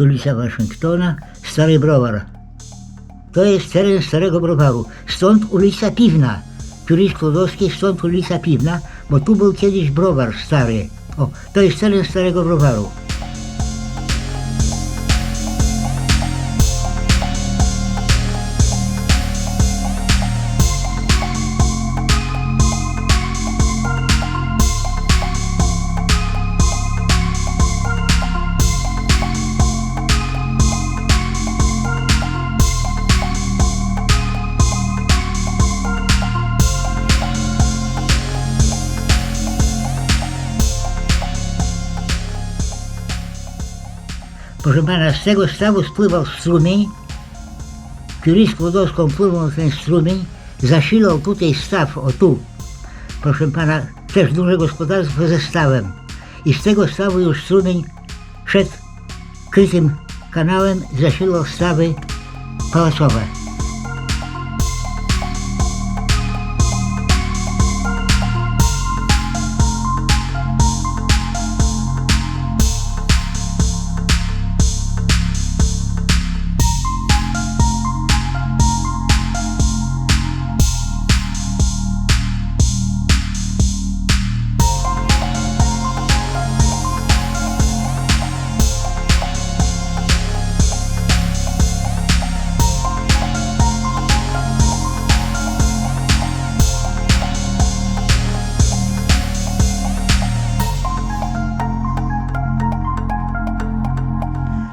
ulica Waszyngtona, Stary Browar. To jest teren Starego Browaru. Stąd ulica Piwna. Turyś Klodowski, stąd ulica Piwna, bo tu był kiedyś browar stary. O, to jest teren Starego Browaru. Proszę pana, z tego stawu spływał strumień, Curie Skłodowską płynął ten strumień, zasilał tutaj staw, o tu, proszę pana, też duże gospodarstwo ze stawem. I z tego stawu już strumień szedł krytym kanałem, zasilał stawy pałacowe.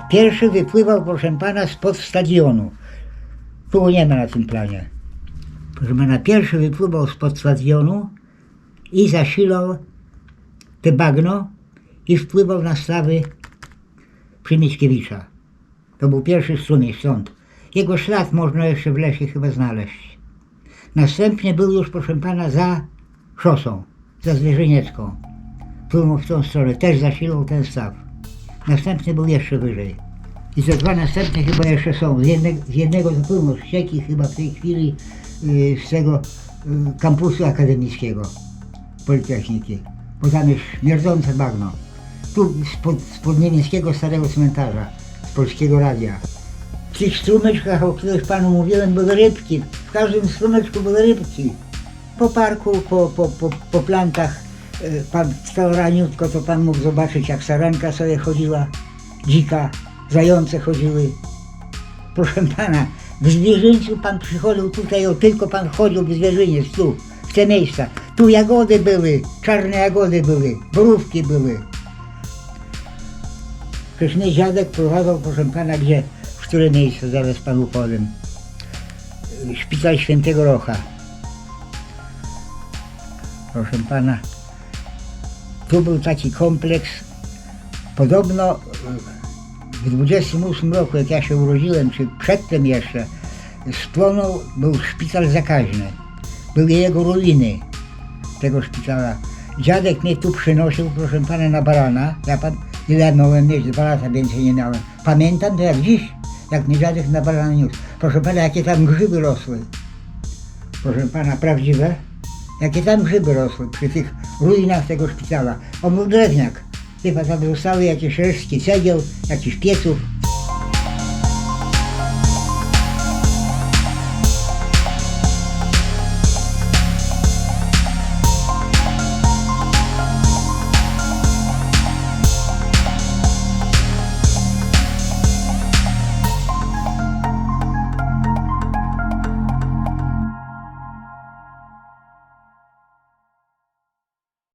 Pierwszy wypływał, proszę pana, spod stadionu. Tu nie ma na tym planie. Proszę pana, pierwszy wypływał spod stadionu i zasilał te bagno i wpływał na stawy przy Mickiewicza. To był pierwszy strumień stąd. Jego ślad można jeszcze w lesie chyba znaleźć. Następnie był już, proszę pana, za szosą, za Zwierzyniecką. Płynął w tą stronę, też zasilał ten staw. Następny był jeszcze wyżej. I te dwa następne chyba jeszcze są. Z, jedne, z jednego zapłynął z ścieki chyba w tej chwili y, z tego y, kampusu akademickiego Politechniki. Bo tam jest śmierdzące bagno. Tu spod, spod niemieckiego starego cmentarza, z polskiego radia. W tych strumyczkach, o których panu mówiłem, były rybki. W każdym strumyczku były rybki. Po parku, po, po, po, po plantach pan stał raniutko, to pan mógł zobaczyć, jak sarenka sobie chodziła, dzika, zające chodziły. Proszę pana, w zwierzyńcu pan przychodził tutaj, o tylko pan chodził w zwierzyniec, tu, w te miejsca. Tu jagody były, czarne jagody były, borówki były. Przecież mnie dziadek prowadził, proszę pana, gdzie, w które miejsce, zaraz panu powiem. Szpital Świętego Rocha. Proszę pana, tu był taki kompleks. Podobno w 28 roku, jak ja się urodziłem, czy przedtem jeszcze, spłonął, był szpital zakaźny. Były jego ruiny tego szpitala. Dziadek mnie tu przynosił, proszę pana, na barana. Ja pan, ile miałem mieć? Dwa lata więcej nie miałem. Pamiętam to jak dziś, jak mnie dziadek na barana niósł. Proszę pana, jakie tam grzyby rosły. Proszę pana, prawdziwe? Jakie tam grzyby rosły przy tych ruinach tego szpitala. On był drewniak. Chyba tam zostały jakieś resztki cegieł, jakichś pieców.